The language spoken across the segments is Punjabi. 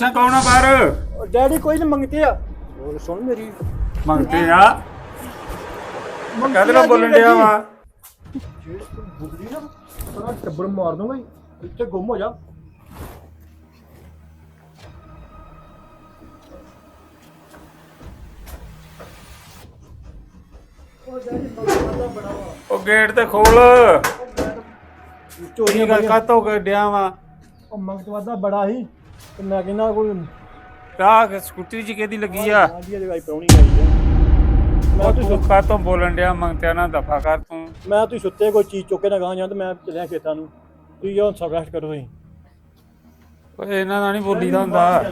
ਤਾਂ ਕੌਣ ਆ ਬਾਹਰ? ਡੈਡੀ ਕੋਈ ਨਹੀਂ ਮੰਗਤੇ ਆ। ਬੋਲ ਸੁਣ ਮੇਰੀ। ਮੰਗਤੇ ਆ। ਕਹਦੇ ਨਾਲ ਬੋਲਣ ਡਿਆ ਵਾ। ਜੇ ਤੂੰ ਬੁੱਧੀ ਨਾ ਸਾਰਾ ਟੱਬਰ ਮਾਰ ਦੂੰਗਾ ਈ। ਇੱਥੇ ਗੁੰਮ ਹੋ ਜਾ। ਉਹ ਡੈਡੀ ਬੜਾ ਬੜਾ ਵਾ। ਉਹ ਗੇਟ ਤੇ ਖੋਲ। ਚੋਰੀਆਂ ਕੀ ਗੱਲ ਬੜੀਆਂ ਕਾਤੋਂ ਕਰ ਡਿਆ ਵਾ? ਉਹ ਮੰਗਤਵਾਦਾ ਬੜਾ ਹੀ ਤੇ ਮੈਂ ਕਹਿੰਦਾ ਕੋਈ ਕਾ ਸਕੂਟਰੀ ਚ ਕਿਹਦੀ ਲੱਗੀ ਆ? ਆਂਦੀ ਆਈ ਮੈਂ ਉਹ ਤੂੰ ਤੂੰ ਕਾਤੋਂ ਬੋਲਣ ਡਿਆ? ਮੰਗਤਿਆਂ ਨਾਲ ਦਫਾ ਕਰ ਤੂੰ। ਮੈਂ ਤੁਸੀਂ ਸੁੱਤੇ ਕੋਈ ਚੀਜ਼ ਚੁੱਕ ਨਾ ਗਾਂ ਜਾਂ ਤੇ ਮੈਂ ਚੱਲਿਆ ਖੇਤਾਂ ਨੂੰ। ਤੁਸੀਂ ਜੋ ਸਭ ਰੈਸਟ ਕਰੋ ਤੁਸੀਂ। ਓਏ ਇਹਨਾਂ ਨਾਲ ਨਹੀਂ ਬੋਲੀਦਾ ਹੁੰਦਾ।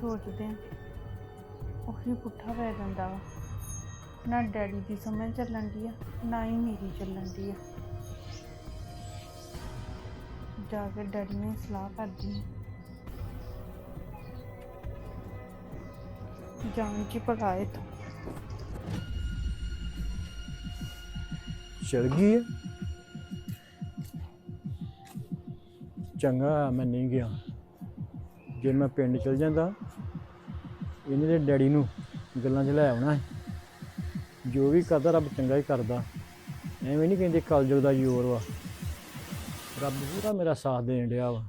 ਸੋਚਦੇ ਹਾਂ ਉਹੀ ਪੁੱਠਾ ਪੈ ਜਾਂਦਾ ਵਾ। ਨਾ ਡੈਡੀ ਦੀ ਸਮਝ ਚੱਲਣ ਦੀ ਆ, ਨਾ ਹੀ ਮੇਰੀ ਚੱਲਣ ਦੀ ਆ। ਜਾ ਕੇ ਡੈਡੀ ਨੇ ਸਲਾਹ ਕਰਦੀ ਆ। ਜਾਨ ਚ ਪਕਾਏ ਤੋਂ। ਚਲ ਗਈ ਹੈ ਚੰਗਾ ਮੈਂ ਨਹੀਂ ਗਿਆ। ਜੇ ਮੈਂ ਪਿੰਡ ਚਲ ਜਾਂਦਾ ਇਹਨੇ ਦੇ ਡੈਡੀ ਨੂੰ ਗੱਲਾਂ 'ਚ ਲੈ ਆਉਣਾ ਜੋ ਵੀ ਕਰਦਾ ਰੱਬ ਚੰਗਾ ਹੀ ਕਰਦਾ। ਐਵੇਂ ਨਹੀਂ ਕਹਿੰਦੇ ਕਲਯੁਗ ਦਾ ਜ਼ੋਰ ਵਾ। ਰੱਬ ਪੂਰਾ ਮੇਰਾ ਸਾਥ ਦੇਣ ਡਿਆ ਵਾ।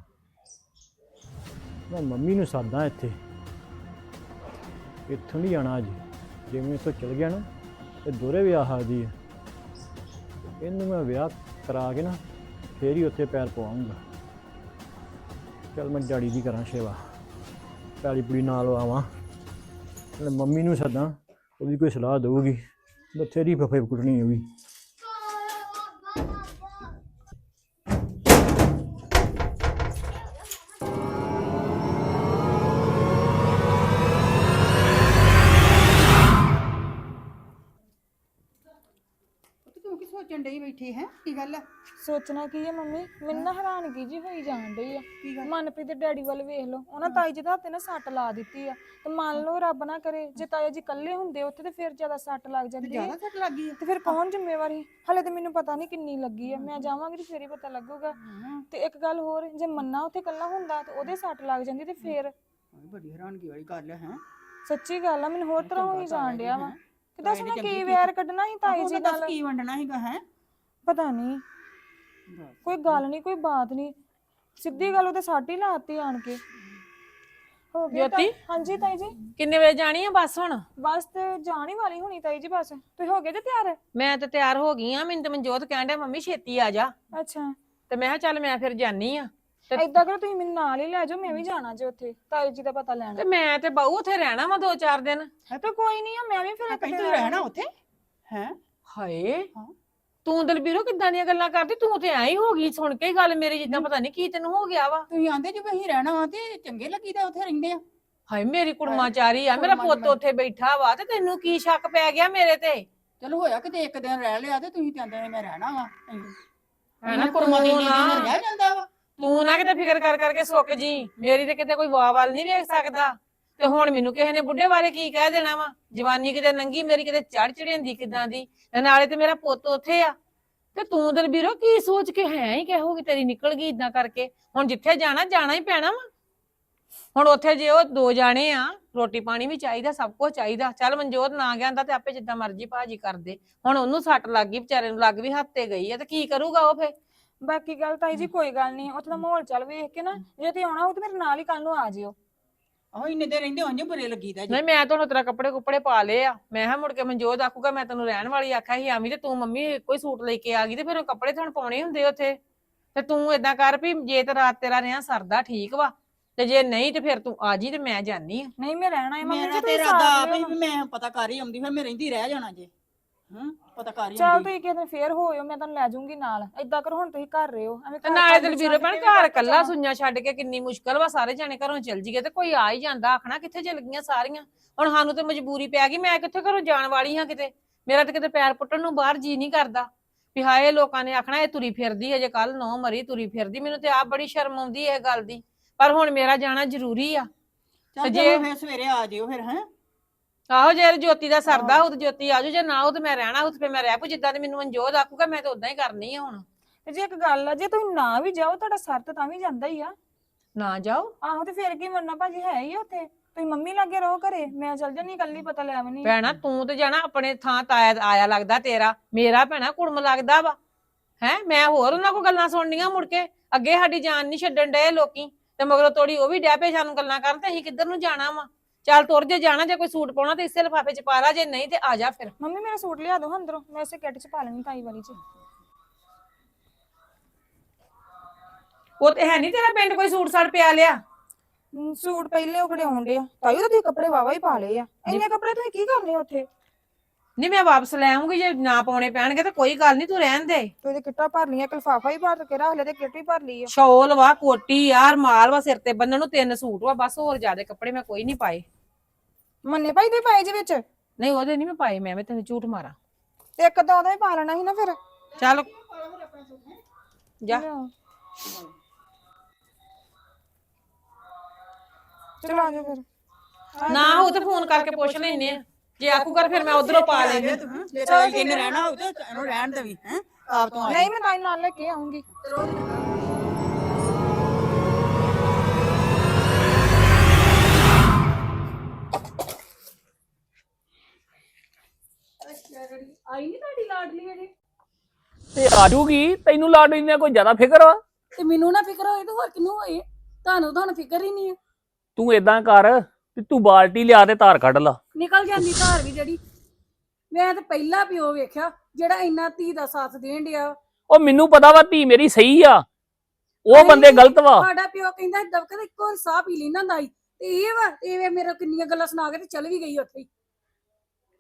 ਮੈਂ ਮੰਮੀ ਨੂੰ ਸਾਦਾ ਇੱਥੇ। ਇੱਥੋਂ ਨਹੀਂ ਜਾਣਾ ਅੱਜ। ਜਿਵੇਂ ਮੈਂ ਇੱਥੋਂ ਚਲ ਗਿਆ ਨਾ, ਤੇ ਦੋਰੇ ਵਿਆਹ ਸਕਦੀ ਹੈ ਇਹਨੂੰ ਮੈਂ ਵਿਆਹ ਕਰਾ ਕੇ ਨਾ, ਫੇਰ ਹੀ ਉੱਥੇ ਪੈਰ ਪਵਾਉਂਗਾ। ਚਲ ਮੈਂ ਡੈਡੀ ਦੀ ਕਰਾਂ ਸੇਵਾ। ਪੈਲੀ ਪੁੜੀ ਨਾਲ ਆਵਾਂ। ਤੇ ਮੰਮੀ ਨੂੰ ਸੱਦਾਂ ਉਹਦੀ ਕੋਈ ਸਲਾਹ ਦਊਗੀ। ਬਥੇਰੀ ਫਫੇ ਕੁੱਟਣੀ ਹੋਗੀ। ਸੋਚਣ ਡਈ ਬੈਠੀ ਹੈ? ਕੀ ਗੱਲ ਹੈ ਸੋਚਣਾ ਕੀ ਹੈ ਮੰਮੀ? ਮੈਨੂੰ ਨਾ ਹੈਰਾਨਗੀ ਜੀ ਹੋਈ ਜਾਣ ਡਈ ਆ। ਕੀ ਗੱਲ? ਮਨਪ੍ਰੀਤ ਦੇ ਡੈਡੀ ਵੱਲ ਵੇਖ ਲਓ। ਉਹਨਾਂ ਤਾਈ ਜੀ ਦੇ ਹੱਥੇ ਨਾ ਸੱਟ ਲਾ ਦਿੱਤੀ ਆ। ਤੇ ਮੰਨ ਲਓ ਰੱਬ ਨਾ ਕਰੇ ਜੇ ਤਾਇਆ ਜੀ ਇਕੱਲੇ ਹੁੰਦੇ ਉੱਥੇ ਤੇ ਫਿਰ ਜ਼ਿਆਦਾ ਸੱਟ ਲੱਗ ਜਾਂਦੀ ਜ਼ਿਆਦਾ ਸੱਟ ਲੱਗ ਹੈ ਤੇ ਫਿਰ ਕੌਣ ਜ਼ਿੰਮੇਵਾਰ? ਹਲੇ ਤੇ ਮੈਨੂੰ ਪਤਾ ਨਹੀਂ ਕਿੰਨੀ ਲੱਗੀ ਆ। ਮੈਂ ਜਾਵਾਂਗੀ ਤੇ ਫੇਰ ਹੀ ਪਤਾ ਲੱਗੂਗਾ। ਤੇ ਇੱਕ ਗੱਲ ਹੋਰ ਜੇ ਮੰਨਾ ਉੱਥੇ ਇਕੱਲਾ ਹੁੰਦਾ ਤੇ ਉਹਦੇ ਸੱਟ ਲੱਗ ਜਾਂਦੀ ਤੇ ਫੇਰ? ਬੜੀ ਹੈਰਾਨਗੀ ਵਾਲੀ ਗੱਲ ਹੈ? ਸੱਚੀ ਗੱਲ ਆ ਮੈਨੂੰ ਹੋਰ ਤਰ੍ਹਾਂ ਹੋਈ ਜਾਣ ਡਿਆ ਵਾ। ਕਿ ਦੱਸ ਮੈਂ ਕੀ। ਵੈਰ ਕੱਢਣਾ ਸੀ ਤਾਈ ਜੀ ਨਾਲ? ਕੀ ਵੰਡਣਾ ਹੈਗਾ ਹੈ? ਪਤਾ ਨਹੀਂ। ਕੋਈ ਗੱਲ ਨਹੀਂ ਕੋਈ ਬਾਤ ਨਹੀਂ। ਸਿੱਧੀ ਗੱਲ ਉਹਦੇ ਸੱਟ ਹੀ ਲਾਤੀ ਆਣ ਕੇ। ਹੋ ਗਿਆ ਤਾਂ- ਜੋਤੀ? ਹਾਂਜੀ ਤਾਈ ਜੀ। ਕਿੰਨੇ ਵਜੇ ਜਾਣੀ ਆ ਬੱਸ ਹੁਣ? ਬਸ ਤੇ ਜਾਣ ਹੀ ਵਾਲੀ ਹੋਣੀ ਤਾਈ ਜੀ ਬਸ। ਤੁਸੀਂ ਹੋ ਗਏ ਜੇ ਤਿਆਰ? ਮੈਂ ਤੇ ਤਿਆਰ ਹੋ ਗਈ ਆ ਮੈਨੂੰ ਤੇ ਮਨਜੋਤ ਕਹਿਣ ਡਿਆ ਮੰਮੀ ਛੇਤੀ ਆ ਜਾ। ਅੱਛਾ। ਤੇ ਮੈਂ ਕਿਹਾ ਚੱਲ ਮੈਂ ਫਿਰ ਜਾਨੀ ਆ। ਤੇ ਏਦਾਂ ਕਰੋ ਤੁਸੀਂ ਮੈਨੂੰ ਨਾਲ ਹੀ ਲੈ ਜਾਓ ਮੈਂ ਵੀ ਜਾਣਾ ਜੇ ਉੱਥੇ। ਤਾਈ ਜੀ ਦਾ ਪਤਾ ਲੈਣਾ। ਤੇ ਮੈਂ ਤੇ ਬਾਊ ਉੱਥੇ ਰਹਿਣਾ ਵਾ ਦੋ ਚਾਰ ਦਿਨ। ਤੇ ਕੋਈ ਨਹੀਂ ਆ ਮੈਂ ਵੀ ਫਿਰ ਇੱਕ ਦਿਨ ਤੂੰ ਰਹਿਣਾ ਉੱਥੇ? ਹੈ? ਹਾਏ ਹਾਂ। ਤੂੰ ਦਲਬੀਰੋ ਕਿੱਦਾਂ ਦੀਆਂ ਗੱਲਾਂ ਕਰਦੀ? ਤੂੰ ਤੇ ਐਂ ਹੀ ਹੋ ਗਈ ਸੁਣ ਕੇ ਹੀ ਗੱਲ ਮੇਰੀ ਜਿੱਦਾਂ ਪਤਾ ਨਹੀਂ ਕੀ ਤੈਨੂੰ ਹੋ ਗਿਆ ਵਾ। ਤੁਸੀਂ ਆਂਦੇ ਜੇ ਅਸੀਂ ਰਹਿਣਾ ਵਾ ਤੇ ਚੰਗੇ ਲੱਗੀਦਾ ਉੱਥੇ ਰਹਿੰਦੇ ਆ। ਹਾਏ ਮੇਰੀ ਕੁੜਮਾਚਾਰੀ ਆ ਮੇਰਾ ਕੁੜਮਾਚਾਰੀ। ਪੁੱਤ ਉੱਥੇ ਬੈਠਾ ਵਾ ਤੇ ਤੈਨੂੰ ਕੀ ਸ਼ੱਕ ਪੈ ਗਿਆ ਮੇਰੇ ਤੇ? ਚਲੋ ਹੋਇਆ ਕਿਤੇ ਇੱਕ ਦਿਨ ਰਹਿ ਲਿਆ ਤੇ ਤੁਸੀਂ ਕਹਿੰਦੇ ਮੈਂ ਰਹਿਣਾ ਵਾ। ਹੈ ਨਾ ਕੁੜਮਾ ਦੀ ਤੂੰ ਨਾ ਰਹਿ ਜਾਂਦਾ ਵਾ। ਤੂੰ ਨਾ ਕਿਤੇ ਫਿਕਰ ਕਰ ਕਰਕੇ ਸੁੱਕ ਜੀ। ਮੇਰੀ ਤੇ ਕਿਤੇ ਕੋਈ ਵਾਹ ਵੱਲ ਨਹੀਂ ਵੇਖ ਸਕਦਾ। ਤੇ ਹੁਣ ਮੈਨੂੰ ਕਿਸੇ ਨੇ ਬੁੱਢੇ ਬਾਰੇ ਕੀ ਕਹਿ ਦੇਣਾ ਵਾ? ਜਵਾਨੀ ਕਿਤੇ ਨੰਗੀ, ਮੇਰੀ ਕਿਤੇ ਚੜ ਚੜੇਂਦੀ ਕਿਦਾਂ ਦੀ? ਤੇ ਨਾਲੇ ਤੇ ਮੇਰਾ ਪੁੱਤ ਉੱਥੇ ਆ। ਤੇ ਤੂੰ ਦਲਬੀਰੋ, ਕੀ ਸੋਚ ਕੇ ਹੈ ਹੀ ਕਹੋਗੀ ਤੇਰੀ ਨਿਕਲ ਗਈ ਇਦਾਂ ਕਰਕੇ? ਹੁਣ ਜਿੱਥੇ ਜਾਣਾ ਜਾਣਾ ਹੀ ਪੈਣਾ ਵਾ। ਹੁਣ ਉੱਥੇ ਜੇ ਉਹ ਦੋ ਜਾਣੇ ਆ, ਰੋਟੀ ਪਾਣੀ ਵੀ ਚਾਹੀਦਾ, ਸਭ ਕੁਝ ਚਾਹੀਦਾ। ਚੱਲ ਮਨਜੋਤ ਨਾ ਗਿਆ ਹੁੰਦਾ ਤੇ ਆਪੇ ਜਿੱਦਾਂ ਮਰਜ਼ੀ ਭਾਜੀ ਕਰਦੇ। ਹੁਣ ਉਹਨੂੰ ਸੱਟ ਲੱਗ ਗਈ, ਵਿਚਾਰੇ ਨੂੰ ਲੱਗ ਵੀ ਹੱਥ ਤੇ ਗਈ ਆ, ਤੇ ਕੀ ਕਰੂਗਾ ਉਹ ਫੇ ਬਾਕੀ ਗੱਲ ਤਾਈ ਜੀ ਕੋਈ ਗੱਲ ਨਹੀਂ ਉੱਥੇ ਦਾ ਮਾਹੌਲ ਚੱਲ ਵੇਖ ਕੇ ਨਾ ਜੇ ਤੇ ਆਉਣਾ ਹੋ ਤੇ ਮੇਰੇ ਨਾਲ ਹੀ ਕੱਲ ਨੂੰ ਆ ਜਿਓ। ਆਹੋ ਇੰਨੇ ਦੇ ਰਹਿੰਦੇ ਹੋਣਗੇ ਬੁਰੇ ਲੱਗੀਦਾ ਜੀ। ਨਹੀਂ ਮੈਂ ਤਾਂ ਹੁਣ ਤੇਰਾ ਕੱਪੜੇ ਕੁੱਪੜੇ ਪਾ ਲਏ ਆ। ਮੈਂ ਹਾਂ ਮੁੜ ਕੇ ਮਨਜੋਤ ਆਖੂਗਾ ਮੈਂ ਤੈਨੂੰ ਰਹਿਣ ਵਾਲੀ ਆਖਿਆ ਸੀ ਆਵੀਂ ਤੇ ਤੂੰ ਮੰਮੀ ਕੋਈ ਸੂਟ ਲੈ ਕੇ ਆ ਗਈ ਤੇ ਫਿਰ ਉਹ ਕੱਪੜੇ ਤਾਂ ਹੁਣ ਪਾਉਣੇ ਹੁੰਦੇ ਉੱਥੇ। ਤੇ ਤੂੰ ਏਦਾਂ ਕਰ ਵੀ ਜੇ ਤੇ ਰਾਤ ਤੇਰਾ ਰਿਆਂ ਸਰਦਾ ਠੀਕ ਵਾ ਤੇ ਜੇ ਨਹੀਂ ਤੇ ਫਿਰ ਤੂੰ ਆ ਜੀ ਤੇ ਮੈਂ ਜਾਨੀ ਆ। ਨਹੀਂ ਮੈਂ ਰਹਿਣਾ ਹੈ ਮੰਮੀ ਮੇਰਾ ਤੇ ਤੁਸੀਂ ਇਰਾਦਾ ਸਾਥ ਵੀ ਮੈਂ ਪਤਾ ਕਰ ਹੀ ਆਉਂਦੀ ਫਿਰ ਮੈਂ ਰਹਿੰਦੀ ਰਹਿ ਜਾਣਾ ਜੇ। ਹਾਂ ਪਤਾ ਕਰ ਹੀ ਚਲ ਆਉਂਦੀ। ਤੁਸੀਂ ਦਿਨ ਫੇਰ ਹੋਇਓ ਮੈਂ ਤੁਹਾਨੂੰ ਲੈ ਜਾਊਂਗੀ ਨਾਲ। ਏਦਾਂ ਕਰੋ ਹੁਣ ਤੁਸੀਂ ਘਰ ਰਹੋ। ਐਵੇਂ ਤੇ ਘਰ ਨਾਲੇ ਨੂੰ ਦਲਬੀਰੋ ਛੱਡ ਭੈਣ ਕੇ ਵੀ ਘਰ ਵਾਪਸ ਕੱਲਾ ਛੱਡ ਕੇ ਕਿੰਨੀ ਮੁਸ਼ਕਲ ਵਾ ਸਾਰੇ ਜਾਣੇ ਘਰੋਂ ਚਲ ਜੀਏ ਤੇ ਕੋਈ ਆ ਹੀ ਜਾਂਦਾ ਆਖਣਾ ਕਿੱਥੇ ਚਲ ਗਈਆਂ ਸਾਰੀਆਂ। ਹੁਣ ਸਾਨੂੰ ਤੇ ਮਜਬੂਰੀ ਪੈ ਗਈ ਮੈਂ ਕਿੱਥੇ ਘਰੋਂ ਜਾਣ ਵਾਲੀ ਹਾਂ ਕਿਤੇ? ਮੇਰਾ ਤੇ ਕਿਤੇ ਪੈਰ ਪੁੱਟਣ ਨੂੰ ਬਾਹਰ ਜੀ ਨਹੀਂ ਕਰਦਾ। ਵੀ ਹਾਏ ਲੋਕਾਂ ਨੇ ਆਖਣਾ ਇਹ ਤੁਰੀ ਫਿਰਦੀ ਹੈ ਜੇ ਕੱਲ ਨੌ ਮਰੀ ਤੁਰੀ ਫਿਰਦੀ। ਮੈਨੂੰ ਤੇ ਆਪ ਬੜੀ ਸ਼ਰਮ ਆਉਂਦੀ ਇਹ ਗੱਲ ਦੀ। ਪਰ ਹੁਣ ਮੇਰਾ ਜਾਣਾ ਜ਼ਰੂਰੀ ਆ। ਚੱਲ ਜੇ- ਫਿਰ ਸਵੇਰੇ ਆ ਜਿਓ ਫਿਰ ਹੈ? ਆਹੋ ਜੇ ਜੋਤੀ ਦਾ ਸਰਦਾ ਹੋ। ਤੇ ਜੋਤੀ ਆਜੂ ਜੇ ਨਾ ਹੋ ਤੇ ਮੈਂ ਰਹਿਣਾ ਹੋ ਤੇ ਫਿਰ ਮੈਂ ਰਹਿ ਪੂ ਜਿੱਦਾਂ ਦੇ ਮੈਨੂੰ ਮਨਜੋਤ ਆਖੂਗਾ ਮੈਂ ਤਾਂ ਉਦਾਂ ਹੀ ਕਰਨੀ ਆ ਹੁਣ। ਤੇ ਜੇ ਇੱਕ ਗੱਲ ਆ ਜੇ ਤੁਸੀਂ ਨਾ ਵੀ ਜਾਓ ਤੁਹਾਡਾ ਸਰ ਤਾਂ ਤਾਂ ਵੀ ਜਾਂਦਾ ਹੀ ਆ। ਨਾ ਜਾਓ। ਆਹੋ ਤੇ ਫਿਰ ਕੀ ਮੰਨਣਾ ਭਾਜੀ ਹੈ ਹੀ ਆ ਉੱਥੇ। ਤੁਸੀਂ ਮੰਮੀ ਲਾਗੇ ਰਹੋ ਘਰੇ ਮੈਂ ਚੱਲ ਜਾਨੀ ਕੱਲੀ ਪਤਾ ਲੈ ਆਵਣੀ ਭੈਣਾ ਤੂੰ ਤੇ ਜਾਣਾ ਆਪਣੇ ਥਾਂ ਤਾਇਆ ਆਇਆ ਲੱਗਦਾ ਤੇਰਾ। ਮੇਰਾ ਭੈਣਾ ਕੁੜਮ ਲੱਗਦਾ ਵਾ। ਹੈ ਮੈਂ ਹੋਰ ਉਹਨਾਂ ਕੋ ਗੱਲਾਂ ਸੁਣਨੀਆਂ ਮੁੜ ਕੇ। ਅੱਗੇ ਸਾਡੀ ਜਾਨ ਨਹੀਂ ਛੱਡਣ ਡਏ ਲੋਕੀ। ਤੇ ਮਗਰੋਂ ਤੋੜੀ ਉਹ ਵੀ ਡੈ ਪਏ ਸਾਨੂੰ ਗੱਲਾਂ ਕਰਨ ਤੇ ਅਸੀਂ ਕਿੱਧਰ ਨੂੰ ਜਾਣਾ ਵਾ? ਚੱਲ ਤੁਰ ਜੇ ਜਾਣਾ ਜੇ ਕੋਈ ਸੂਟ ਪਾਉਣਾ ਤੇ ਇਸੇ ਲਿਫਾਫੇ ਚ ਪਾ ਲਾ ਜੇ ਨਹੀਂ ਤੇ ਆ ਜਾ ਫਿਰ। ਮੰਮੀ ਮੇਰਾ ਸੂਟ ਲਿਆ ਦਿਓ ਅੰਦਰੋਂ ਮੈਂ ਇਸੇ ਕਿੱਟ ਚ ਪਾ ਲੈਣੀ ਤਾਈ ਵਾਲੀ ਚ। ਉਹ ਤੇ ਹੈ ਨਹੀਂ ਤੇਰਾ ਪਿੰਡ ਕੋਈ ਸੂਟ ਸਾੜ ਪਿਆ ਲਿਆ। ਹਮ, ਸੂਟ ਪਹਿਲੇ ਉਖੜੇ ਆਉਂਦੇ ਆ। ਤਾਈ ਉਹਦੇ ਕੱਪੜੇ ਵਾਵਾ ਹੀ ਪਾ ਲਏ ਆ। ਇੰਨੇ ਕੱਪੜੇ ਤੁਸੀਂ ਕੀ ਕਰਨੇ ਉੱਥੇ? ਨਹੀਂ ਮੈਂ ਵਾਪਸ ਲੈ ਆਉਂਗੀ ਜੇ ਨਾ ਪਾਉਣੇ ਪੈਣਗੇ ਤੇ ਕੋਈ ਗੱਲ ਨਹੀਂ ਤੂੰ ਰਹਿਣ ਦੇ। ਤੂੰ ਇਹਦੇ ਕਿੱਟਾਂ ਭਰ ਲਈਆਂ ਇੱਕ ਲਿਫਾਫਾ ਹੀ ਭਰ ਕੇ ਰੱਖ ਲਿਆ ਤੇ ਕਿੱਟ ਭਰ ਲਈ ਆ। ਸ਼ੌਲ ਵਾ ਕੋਟੀ ਯਾਰ ਮਾਲ ਵਾ ਸਿਰ ਤੇ ਬੰਨਣ ਨੂੰ ਤਿੰਨ ਸੂਟ ਵਾ ਬਸ ਹੋਰ ਜ਼ਿਆਦਾ ਕੱਪੜੇ ਮੈਂ ਕੋਈ ਨਹੀਂ ਪਾਏ। ਮੰਨੇ ਭਾਈ ਦੇ ਪਾਏ ਜੇ ਵਿੱਚ? ਨਹੀਂ ਉਹਦੇ ਨਹੀਂ ਮੈਂ ਪਾਏ ਮੈਂ ਐਵੇਂ ਤੈਨੂੰ ਝੂਠ ਮਾਰਾਂ। ਤੇ ਇੱਕ ਤਾਂ ਉਹਦਾ ਹੀ ਪਾ ਲੈਣਾ ਸੀ ਨਾ ਫਿਰ। ਚੱਲ। ਜਾ। ਚਲੋ ਆ ਜਾਓ ਫਿਰ। ਨਾ ਹੋ ਤੇ ਫੋਨ ਕਰਕੇ ਪੁੱਛ ਲੈਨੇ ਆ। ਜੇ ਆਖੂ ਕਰ ਫਿਰ ਮੈਂ ਉਧਰੋਂ ਪਾ ਲੈਣੀ ਜੇ ਤਾਈ ਜੀ ਨੇ ਰਹਿਣਾ ਹੋਊ ਤੇ ਇਹਨੂੰ ਰਹਿਣ ਦੇਵੀ ਹੈ। ਆਪ ਤੋਂ ਆ ਨਹੀਂ ਮੈਂ ਨਾਲ ਲੈ ਕੇ ਆਉਂਗੀ। ਆਈ ਨਹੀਂ ਤੁਹਾਡੀ ਲਾਡਲੀ ਅਜੇ ਤੇ ਆ ਜੂਗੀ ਤੈਨੂੰ ਲਾਡਲੀ ਨੇ ਕੋਈ ਜ਼ਿਆਦਾ ਫਿਕਰ ਵਾ? ਤੇ ਮੈਨੂੰ ਨਾ ਫਿਕਰ ਹੋਏ ਤੇ ਹੋਰ ਕਿਨੂੰ ਹੋਏ? ਤੁਹਾਨੂੰ ਤੁਹਾਨੂੰ ਫਿਕਰ ਹੀ ਨਹੀਂ ਹੈ। ਤੂੰ ਏਦਾਂ ਕਰ ਵੀ ਤੂੰ ਬਾਲਟੀ ਲਿਆ ਤੇ ਧਾਰ ਕੱਢ ਲਾ। ਨਿਕਲ ਜਾਂਦੀ ਧਾਰ ਵੀ ਜਿਹੜੀ। ਮੈਂ ਤਾਂ ਪਹਿਲਾ ਪਿਓ ਵੇਖਿਆ ਜਿਹੜਾ ਇੰਨਾ ਧੀ ਦਾ ਸਾਥ ਦੇਣ ਡਿਆ। ਉਹ ਮੈਨੂੰ ਪਤਾ ਵਾ ਧੀ ਮੇਰੀ ਸਹੀ ਆ। ਉਹ ਬੰਦੇ ਗਲਤ ਵਾ। ਸਾਡਾ ਪਿਓ ਕਹਿੰਦਾ ਦਬਕੇ ਤੇ ਇੱਕੋ ਸਾਹ ਪੀ ਹੁੰਦਾ ਸੀ ਤੇ ਇਹ ਵਾ ਇਹ ਮੇਰੇ ਕਿੰਨੀਆਂ ਗੱਲਾਂ ਸੁਣਾ ਕੇ ਤੇ ਚੱਲ ਵੀ ਗਈ ਉੱਥੇ ਹੀ।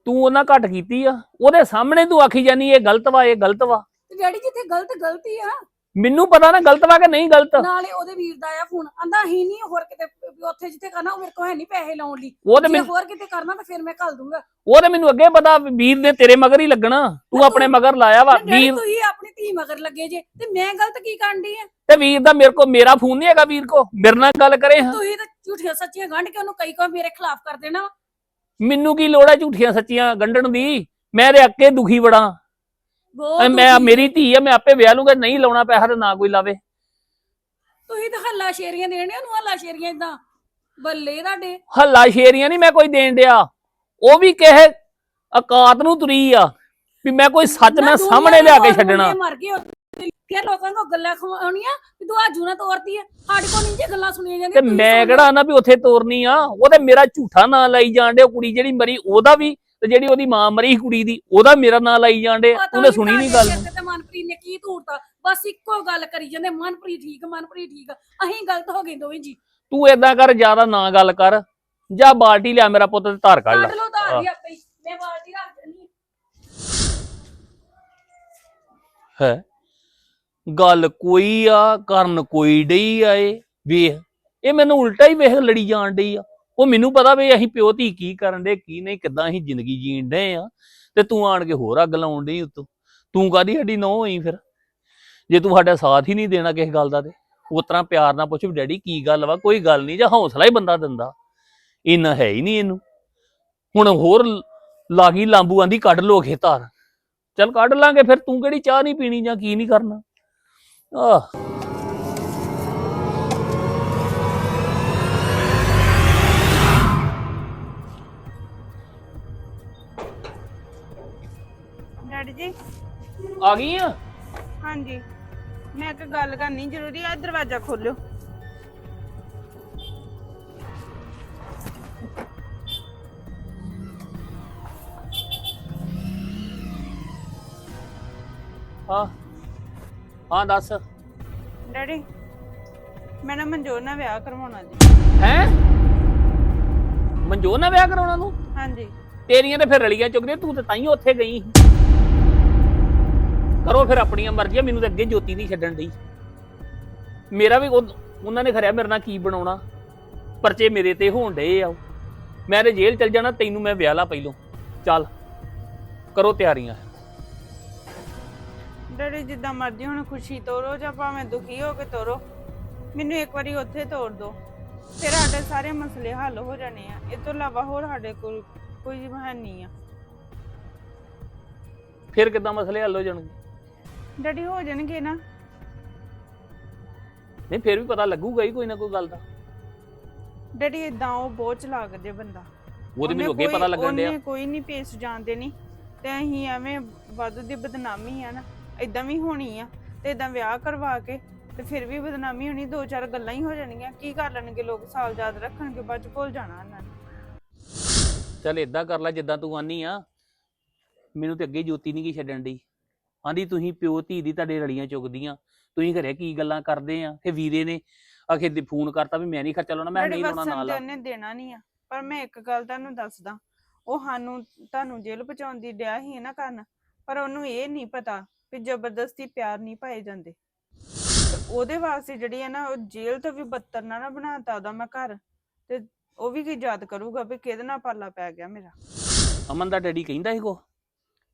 ਤੂੰ ਉਹਨਾਂ ਘੱਟ ਕੀਤੀ ਆ। ਉਹਦੇ ਸਾਹਮਣੇ ਤੂੰ ਆਖੀ ਜਾਨੀ ਇਹ ਗਲਤ ਵਾ ਇਹ ਗਲਤ ਵਾ। ਤੇ ਡੈਡੀ ਜਿੱਥੇ ਗਲਤ ਗਲਤੀ ਆ। ਮੈਨੂੰ ਪਤਾ ਨਾ ਗਲਤ ਵਾ ਕਿ ਨਹੀਂ ਗਲਤ। ਨਾਲੇ ਉਹਦੇ ਵੀਰ ਦਾ ਆ ਫੋਨ। ਆਂਦਾ ਹੀ ਨਹੀਂ ਹੋਰ ਕਿਤੇ ਵੀ ਉੱਥੇ ਜਿੱਥੇ ਕਰਨਾ ਉਹ ਮੇਰੇ ਕੋਲ ਹੈ ਨਹੀਂ ਪੈਸੇ ਲਾਉਣ ਲਈ। ਉਹ ਤੇ ਜੇ ਮੈਨੂੰ ਹੋਰ ਕਿਤੇ ਕਰਨਾ ਤਾਂ ਫਿਰ ਮੈਂ ਘੱਲ ਦੂੰਗਾ। ਉਹ ਤੇ ਮੈਨੂੰ ਅੱਗੇ ਪਤਾ ਵੀ ਵੀਰ ਨੇ ਤੇਰੇ ਮਗਰ ਹੀ ਲੱਗਣਾ। ਤੂੰ ਆਪਣੇ ਮਗਰ ਲਾਇਆ ਵਾ। ਡੈਡੀ ਵੀਰ ਤੁਸੀਂ ਆਪਣੀ ਧੀ ਮਗਰ ਲੱਗੇ ਜੇ। ਤੇ ਮੈਂ ਗਲਤ ਕੀ ਕਰਨ ਡਈ ਆ? ਤੇ ਵੀਰ ਦਾ ਮੇਰੇ ਕੋ ਮੇਰਾ ਫੋਨ ਨਹੀਂ ਹੈਗਾ ਵੀਰ ਕੋ ਮੇਰੇ ਨਾਲ ਗੱਲ ਕਰੇ ਹਾਂ। ਤੁਸੀਂ ਤਾਂ ਝੂਠੀਆਂ ਸੱਚੀਆਂ ਗੰਢ ਕੇ ਉਹਨੂੰ ਕਈ ਕੋ ਮੇਰੇ ਖਿਲਾਫ ਕਰ ਦੇਣਾ ਵਾ। ਮੈਨੂੰ ਕੀ ਲੋੜ ਹੈ ਝੂਠੀਆਂ ਸੱਚੀਆਂ ਗੰਢਣ ਦੀ? ਮੈਂ ਤੇ ਅੱਕੇ ਦੁਖੀ ਬੜਾ। ਬਹੁਤ ਮੈਂ। ਮੇਰੀ ਧੀ ਆ ਮੈਂ ਆਪੇ ਵਿਆਹ ਲੂੰਗਾ ਨਹੀਂ ਲਾਉਣਾ ਪੈਸਾ ਤੇ ਨਾ ਕੋਈ ਲਾਵੇ ਤੁਸੀਂ ਤਾਂ ਹੱਲਾ ਸ਼ੇਰੀਆਂ ਦੇਣੇ ਉਹਨੂੰ ਹੱਲਾ ਸ਼ੇਰੀਆਂ ਇਦਾਂ ਬੱਲੇ ਤੁਹਾਡੇ ਹੱਲਾ ਸ਼ੇਰੀਆਂ ਨਹੀਂ ਮੈਂ ਕੋਈ ਦੇਣ ਡਿਆ ਉਹ ਵੀ ਕਹੇ ਔਕਾਤ ਨੂੰ ਤੁਰੀ ਆ ਵੀ ਮੈਂ ਕੋਈ ਸੱਚ ਨਾ ਮੈਂ ਸਾਹਮਣੇ ਲਿਆ ਕੇ ਛੱਡਣਾ ਮਰ ਗਏ। ਫਿਰ ਲੋਕਾਂ ਕੋ ਗੱਲਾਂ ਖਵਾਉਣੀਆਂ ਵੀ ਤੂੰ ਆਜੂ ਨਾ ਤੋਰਤੀ ਹੈ ਸਾਡੇ ਕੋਲ ਨਹੀਂ ਜੇ ਗੱਲਾਂ ਸੁਣੀਆਂ ਤੇ ਜਾਂਦੀਆਂ ਤੁਸੀਂ ਮੈਂ। ਕਿਹੜਾ ਨਾ ਵੀ ਉੱਥੇ ਤੋਰਨੀ ਆ ਉਹ ਤੇ ਮੇਰਾ ਝੂਠਾ ਨਾਂ ਲਾਈ ਜਾਣ ਡਿਆ ਕੁੜੀ ਜਿਹੜੀ ਮਰੀ ਉਹਦਾ ਵੀ ਤੇ ਜਿਹੜੀ ਉਹਦੀ ਮਾਂ ਮਰੀ ਕੁੜੀ ਦੀ ਉਹਦਾ ਮੇਰਾ ਨਾਂ ਲਾਈ ਪਤਾ ਉਹਨੇ ਸੁਣੀ ਨਹੀਂ ਗੱਲ। ਤੇ ਮਨਪ੍ਰੀਤ ਨੇ ਕੀ ਧੂਰਤਾ ਬਸ ਇੱਕੋ ਗੱਲ ਕਰੀ ਜਾਂਦੇ ਮਨਪ੍ਰੀਤ ਠੀਕ ਮਨਪ੍ਰੀਤ ਠੀਕ। ਅਸੀਂ ਗਲਤ ਹੋ ਗਏ ਦੋਵੇਂ ਜੀ। ਤੂੰ ਏਦਾਂ ਕਰ ਜ਼ਿਆਦਾ ਨਾ ਗੱਲ ਕਰ ਜਾ ਬਾਲਟੀ ਲਿਆ ਮੇਰਾ ਪੁੱਤ ਤੇ ਧਾਰ ਕੱਢ ਲੈ। ਕੱਢ ਲਓ ਧਾਰ ਹੀ। ਆਪੇ ਹੀ। ਮੈਂ ਬਾਲਟੀ ਰੱਖ ਦਿੰਦੀ ਹਾਂ। ਹੈ? ਗੱਲ ਕੋਈ ਆ ਕਰਨ ਕੋਈ ਡਈ ਆ ਇਹ? ਵੇਖ ਇਹ ਮੈਨੂੰ ਉਲਟਾ ਹੀ ਵੇਖ ਲੜੀ ਜਾਣ ਡਈ ਆ। ਉਹ ਮੈਨੂੰ ਪਤਾ ਵੀ ਅਸੀਂ ਪਿਓ ਧੀ ਕੀ ਕਰਨ ਦੇ ਕੀ ਨਹੀਂ, ਕਿੱਦਾਂ ਅਸੀਂ ਜ਼ਿੰਦਗੀ ਜੀਣ ਡਏ ਆ। ਤੇ ਤੂੰ ਆਣ ਕੇ ਹੋਰ ਅੱਗ ਲਾਉਣ ਡਈ ਉੱਤੋਂ। ਤੂੰ ਕਾਦੀ ਸਾਡੀ ਨੌ ਹੋਈ ਫਿਰ? ਜੇ ਤੂੰ ਸਾਡਾ ਸਾਥ ਹੀ ਨਹੀਂ ਦੇਣਾ ਕਿਸੇ ਗੱਲ ਦਾ ਤੇ, ਉਸ ਤਰ੍ਹਾਂ ਪਿਆਰ ਨਾਲ ਪੁੱਛ ਵੀ, ਡੈਡੀ ਕੀ ਗੱਲ ਵਾ? ਕੋਈ ਗੱਲ ਨਹੀਂ, ਜਾਂ ਹੌਸਲਾ ਹੀ ਬੰਦਾ ਦਿੰਦਾ। ਇੰਨਾ ਹੈ ਹੀ ਨਹੀਂ ਇਹਨੂੰ। ਹੁਣ ਹੋਰ ਲਾਗੀ ਲਾਂਬੂ ਆਂਦੀ, ਕੱਢ ਲੋ ਖੇ ਚੱਲ ਕੱਢ ਲਾਂਗੇ ਫਿਰ, ਤੂੰ ਕਿਹੜੀ ਚਾਹ ਨਹੀਂ ਪੀਣੀ ਜਾਂ ਕੀ ਨਹੀਂ ਕਰਨਾ? ਆਹ। ਜੀ। ਆ ਗਈ ਆ? ਹਾਂਜੀ। ਮੈਂ ਇੱਕ ਗੱਲ ਕਰਨੀ ਜ਼ਰੂਰੀ ਆ ਦਰਵਾਜ਼ਾ ਖੋਲਿਓ ਹਾਂ। ਹਾਂ ਦੱਸ। ਡੈਡੀ ਮੈਂ ਨਾ ਮਨਜੋਤ ਨਾਲ ਵਿਆਹ ਕਰਵਾਉਣਾ ਜੀ। ਹੈ? ਮਨਜੋਤ ਨਾਲ ਵਿਆਹ ਕਰਾਉਣਾ ਤੂੰ? ਹਾਂਜੀ। ਤੇਰੀਆਂ ਤੇ ਫਿਰ ਰਲੀਆਂ ਚੁੱਕਦੇ ਤੂੰ ਤੇ ਤਾਈਓ ਉੱਥੇ ਗਈ ਸੀ। ਕਰੋ ਫਿਰ ਆਪਣੀਆਂ ਮਰਜ਼ੀਆਂ ਮੈਨੂੰ ਤੇ ਅੱਗੇ ਜੋਤੀ ਨਹੀਂ ਛੱਡਣ ਦੀ ਮੇਰਾ ਵੀ ਉਹ- ਉਹਨਾਂ ਨੇ ਖਰਿਆ ਮੇਰੇ ਨਾਲ ਕੀ ਬਣਾਉਣਾ? ਪਰਚੇ ਮੇਰੇ ਤੇ ਹੋਣ ਡਏ ਆ ਮੈਂ ਤੇ ਜੇਲ੍ਹ ਚਲ ਜਾਣਾ ਤੈਨੂੰ ਮੈਂ ਵਿਆਹ ਲਾ ਪਹਿਲੋਂ। ਚੱਲ ਕਰੋ ਤਿਆਰੀਆਂ। ਡੈਡੀ ਜਿੱਦਾਂ ਮਰਜ਼ੀ ਹੁਣ ਖੁਸ਼ੀ ਤੋਰੋ ਜਾਂ ਭਾਵੇਂ ਦੁਖੀ ਹੋ ਕੇ ਤੋਰੋ। ਮੈਨੂੰ ਇੱਕ ਵਾਰੀ ਉੱਥੇ ਤੋਰ ਦਿਓ ਫਿਰ ਸਾਡੇ ਸਾਰੇ ਮਸਲੇ ਹੱਲ ਹੋ ਜਾਣੇ ਆ। ਇਹ ਤੋਂ ਇਲਾਵਾ ਹੋਰ ਸਾਡੇ ਕੋਲ ਕੋਈ ਹੈ ਨਹੀਂ ਆ। ਫਿਰ ਕਿੱਦਾਂ ਮਸਲੇ ਹੱਲ ਹੋ ਜਾਣਗੇ? ਡੈਡੀ ਹੋ ਜਾਣਗੇ ਨਾ। ਨਹੀਂ ਫਿਰ ਵੀ ਪਤਾ ਲੱਗੂਗਾ ਹੀ ਕੋਈ ਨਾ ਕੋਈ ਗੱਲ ਦਾ। ਡੈਡੀ ਇਦਾਂ ਉਹ ਬਹੁਤ ਚਲਾਕ ਜੇ ਬੰਦਾ। ਉਹ ਤੇ ਮੈਨੂੰ ਅੱਗੇ ਪਤਾ ਲੱਗਣ ਡਿਆ। ਉਹਨੇ ਕੋਈ ਨਹੀਂ ਪੇਸ ਜਾਣਦੇ ਨਹੀਂ ਤੇ ਅਸੀਂ ਐਵੇਂ ਵੱਧ ਦੀ ਬਦਨਾਮੀ ਆ ਨਾ ਇਦਾਂ ਵੀ ਹੋਣੀ ਆ। ਤੇ ਇਦਾਂ ਵਿਆਹ ਕਰਵਾ ਕੇ ਤੇ ਫਿਰ ਵੀ ਬਦਨਾਮੀ ਹੋਣੀ ਦੋ ਚਾਰ ਗੱਲਾਂ ਹੀ ਹੋ ਜਾਣਗੀਆਂ ਕੀ ਕਰ ਲੈਣਗੇ ਲੋਕ? ਸਾਲ ਯਾਦ ਰੱਖਣਗੇ ਬਾਅਦ ਚ ਭੁੱਲ ਜਾਣਾ ਉਹਨਾਂ ਨੇ। ਚੱਲ ਏਦਾਂ ਕਰ ਲੈ ਜਿੱਦਾਂ ਤੂੰ ਆਨੀ ਆ। ਮੈਨੂੰ ਤੇ ਅੱਗੇ ਜੋਤੀ ਨਹੀਂ ਕੀ ਛੱਡਣ ਦੀ ਆਂਦੀ ਤੁਸੀਂ ਪਿਓ ਧੀ ਦੀ ਤੁਹਾਡੇ ਰਲੀਆਂ ਚੁਗਦੀਆਂ। ਤੁਸੀਂ ਘਰੇ ਕੀ ਗੱਲਾਂ ਕਰਦੇ ਆ? ਤੇ ਵੀਰੇ ਨੇ ਆਖੇ ਦੀ ਫੋਨ ਕਰਤਾ ਵੀ ਮੈਂ ਨਹੀਂ ਖਰਚਾ ਲਾਉਣਾ ਮੈਂ ਨਹੀਂ ਲਾਉਣਾ ਨਾਲ। ਉਹਨੇ ਦੇਣਾ ਨਹੀਂ ਆ। ਪਰ ਮੈਂ ਇੱਕ ਗੱਲ ਤੁਹਾਨੂੰ ਦੱਸਦਾ। ਉਹ ਸਾਨੂੰ ਤੁਹਾਨੂੰ ਜੇਲ੍ਹ ਪਹੁੰਚਾਉਣ ਦੀ ਡਿਆ ਹੀ ਨਾ ਕਰਨ ਪਰ ਉਹਨੂੰ ਇਹ ਨਹੀਂ ਪਤਾ ਵੀ ਜ਼ਬਰਦਸਤੀ ਪਿਆਰ ਨਹੀਂ ਪਾਏ ਜਾਂਦੇ। ਉਹਦੇ ਵਾਸਤੇ ਜਿਹੜੀ ਹੈ ਨਾ ਉਹ ਜੇਲ੍ਹ ਤੋਂ ਵੀ ਬੱਤਰ ਨਾ ਨਾ ਬਣਾਤਾ ਉਹਦਾ ਮੈਂ ਘਰ। ਤੇ ਉਹ ਵੀ ਕੀ ਯਾਦ ਕਰੂਗਾ ਵੀ ਕਿਹਦੇ ਨਾਲ ਪਾਲਾ ਪੈ ਗਿਆ ਮੇਰਾ। ਅਮਨ ਦਾ ਡੈਡੀ ਕਹਿੰਦਾ ਸੀ ਕੋ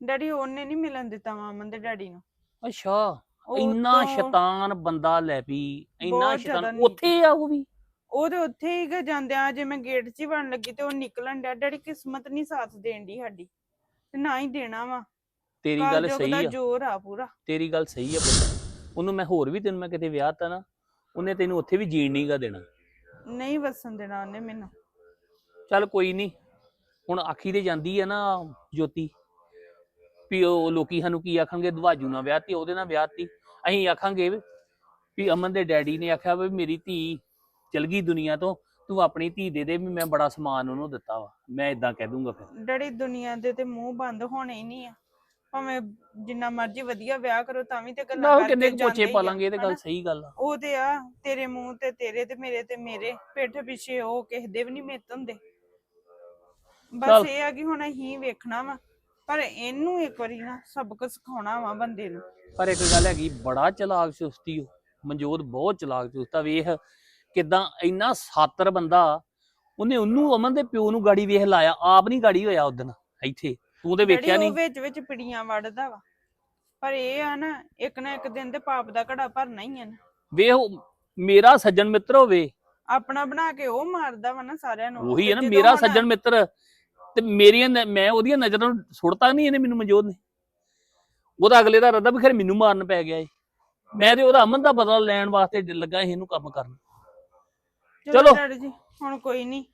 ਡੈਡੀ ਉਹਨੇ ਨਹੀਂ ਮਿਲਣ ਦਿੱਤਾ ਵਾ ਅਮਨ ਦੇ ਡੈਡੀ ਨੂੰ। ਅੱਛਾ ਉਹ ਇੰਨਾ ਤੋਂ- ਸ਼ੈਤਾਨ ਬੰਦਾ ਲੈ ਪਈ ਇੰਨਾ ਬਹੁਤ ਜ਼ਿਆਦਾ ਸ਼ੈਤਾਨ। ਉੱਥੇ ਆ ਉਹ ਵੀ? ਉਹ ਤੇ ਉੱਥੇ ਹੀ ਗਾ ਜਾਂਦਿਆਂ ਜੇ ਮੈਂ ਗੇਟ 'ਚ ਹੀ ਵੜਨ ਲੱਗੀ ਤੇ ਉਹ ਨਿਕਲਣ ਡਿਆ। ਡੈਡੀ ਕਿਸਮਤ ਨਹੀਂ ਸਾਥ ਦੇਣ ਦੀ ਸਾਡੀ ਤੇ ਨਾ ਹੀ ਦੇਣਾ ਵਾ। ਤੇਰੀ ਗੱਲ ਕਲਯੁੱਗ ਸਹੀ ਦਾ ਆ। ਜ਼ੋਰ ਆ ਪੂਰਾ। ਤੇਰੀ ਗੱਲ ਸਹੀ ਆ ਪੁੱਤ। ਉਹਨੂੰ ਮੈਂ ਹੋਰ ਵੀ ਤੈਨੂੰ ਮੈਂ ਕਿਤੇ ਵਿਆਹ ਤਾ ਨਾ ਉਹਨੇ ਤੈਨੂੰ ਉੱਥੇ ਵੀ ਜੀਣ ਨਹੀਂਗਾ ਦੇਣਾ। ਨਹੀਂ ਵਸਣ ਦੇਣਾ ਉਹਨੇ ਮੈਨੂੰ। ਚੱਲ ਕੋਈ ਨਹੀਂ ਹੁਣ ਆਖੀ ਤੇ ਜਾਂਦੀ ਆ ਨਾ ਜੋਤੀ। ਵੀ ਉਹ ਲੋਕੀ ਸਾਨੂੰ ਕੀ ਆਖਣਗੇ ਦਵਾਜੂ ਨਾਲ ਵਿਆਹਤੀ ਉਹਦੇ ਨਾਲ ਵਿਆਹਤੀ ਅਸੀਂ ਆਖਾਂਗੇ ਵੀ ਅਮਨ ਦੇ ਡੈਡੀ ਨੇ ਆਖਿਆ ਵੀ ਮੇਰੀ ਧੀ ਚਲ ਗਈ ਦੁਨੀਆ ਤੋਂ ਤੂੰ ਆਪਣੀ ਧੀ ਦੇ ਦੇ ਵੀ ਮੈਂ ਬੜਾ ਸਮਾਨ ਉਹਨੂੰ ਦਿੱਤਾ ਵਾ। ਮੈਂ ਇਦਾਂ ਕਹਿ ਦੂੰਗਾ ਫਿਰ। ਡੈਡੀ ਦੁਨੀਆ ਦੇ ਤੇ ਮੂੰਹ ਬੰਦ ਹੋਣੇ ਹੀ ਨਹੀਂ ਆ। ਭਾਵੇਂ ਜਿੰਨਾ ਮਰਜ਼ੀ ਵਧੀਆ ਵਿਆਹ ਕਰੋ ਤਾਂ ਵੀ ਤੇ ਗੱਲਾਂ ਨਾ ਉਹ ਕਰਕੇ ਕਿੰਨੇ ਕੁ ਜਾਂਦੇ ਪੋਚੇ ਹੀ ਪਾ ਆ, ਲਾਂਗੇ ਇਹ ਤੇ ਗੱਲ ਹਨਾ? ਸਹੀ ਗੱਲ ਆ। ਉਹ ਤੇ ਆ ਤੇਰੇ ਮੂੰਹ ਤੇ ਤੇਰੇ ਤੇ ਮੇਰੇ ਤੇ ਮੇਰੇ। ਪਿੱਠ ਪਿੱਛੇ ਉਹ ਕਿਸੇ ਦੇ ਵੀ ਨਹੀਂ ਮਿੱਤ ਹੁੰਦੇ। ਬਸ ਚੱਲ। ਇਹ ਆ ਕਿ ਹੁਣ ਅਸੀਂ ਵੇਖਣਾ ਵਾ। ਪਰ ਇਹਨੂੰ ਇੱਕ ਵਾਰੀ ਨਾ ਸਬਕ ਸਿਖਾਉਣਾ ਵਾ ਬੰਦੇ ਨੂੰ। ਪਰ ਇੱਕ ਗੱਲ ਹੈਗੀ ਬੜਾ ਚਲਾਕ ਚੁਸਤੀ ਮਨਜੋਤ ਬਹੁਤ ਚਲਾਕ ਚੁਸਤਾ ਵੇਖ ਕਿਦਾਂ ਇੰਨਾ ਸਾਤਰ ਬੰਦਾ ਉਹਨੇ ਉਹਨੂੰ ਅਮਨ ਦੇ ਪਿਓ ਨੂੰ ਗਾੜੀ ਵੇਖ ਲਾਇਆ। ਆਪ ਨਹੀਂ ਗਾੜੀ ਹੋਇਆ ਉਦਣ ਇੱਥੇ। ਤੂੰ ਤੇ ਵੇਖਿਆ ਨਹੀਂ। ਵਿੱਚ ਵਿੱਚ ਪਿੜੀਆਂ ਵੜਦਾ ਵਾ। ਪਰ ਇਹ ਆ ਨਾ ਇੱਕ ਨਾ ਇੱਕ ਦਿਨ ਤੇ ਪਾਪ ਦਾ ਘੜਾ ਭਰਨਾ ਹੀ ਆ ਨਾ। ਵੇਖ ਮੇਰਾ ਸੱਜਣ ਮਿੱਤਰ ਹੋਵੇ। ਆਪਣਾ ਬਣਾ ਕੇ ਉਹ ਮਾਰਦਾ ਵਾ ਨਾ ਸਾਰਿਆਂ ਨੂੰ। ਉਹੀ ਹੈ ਨਾ ਮੇਰਾ ਸੱਜਣ ਮਿੱਤਰ ਤੇ ਮੇਰੀਆਂ ਨ- ਮੈਂ ਉਹਦੀਆਂ ਨਜ਼ਰਾਂ ਨੂੰ ਸੁੱਟਤਾ ਨਹੀਂ ਇਹਨੇ ਮੈਨੂੰ ਮਨਜੋਤ ਨੇ। ਉਹਦਾ ਅਗਲੇ ਦਾ ਰੱਦਾ ਵੀ ਖਰੇ ਮੈਨੂੰ ਮਾਰਨ ਪੈ ਗਿਆ ਏ। ਮੈਂ ਤੇ ਉਹਦਾ ਅਮਨ ਦਾ ਬਦਲਾ ਲੈਣ ਵਾਸਤੇ ਡ- ਲੱਗਾ ਸੀ ਇਹਨੂੰ ਕੰਮ ਕਰਨ। ਚਲੋ। ਡੈਡੀ ਜੀ ਹੁਣ ਕੋਈ ਨਹੀਂ।